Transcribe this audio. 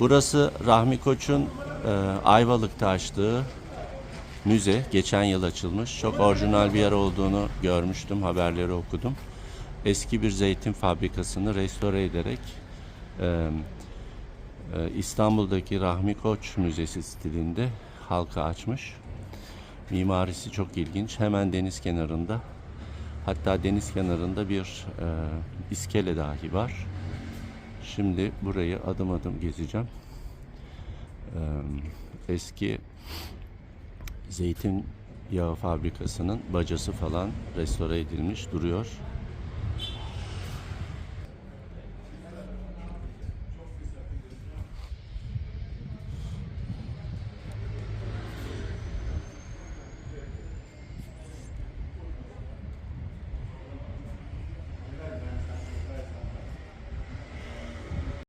Burası Rahmi Koç'un e, Ayvalık'ta açtığı müze. Geçen yıl açılmış. Çok orijinal bir yer olduğunu görmüştüm, haberleri okudum. Eski bir zeytin fabrikasını restore ederek e, e, İstanbul'daki Rahmi Koç Müzesi stilinde halka açmış. Mimarisi çok ilginç. Hemen deniz kenarında. Hatta deniz kenarında bir e, iskele dahi var. Şimdi burayı adım adım gezeceğim. Ee, eski zeytin yağı fabrikasının bacası falan restore edilmiş duruyor.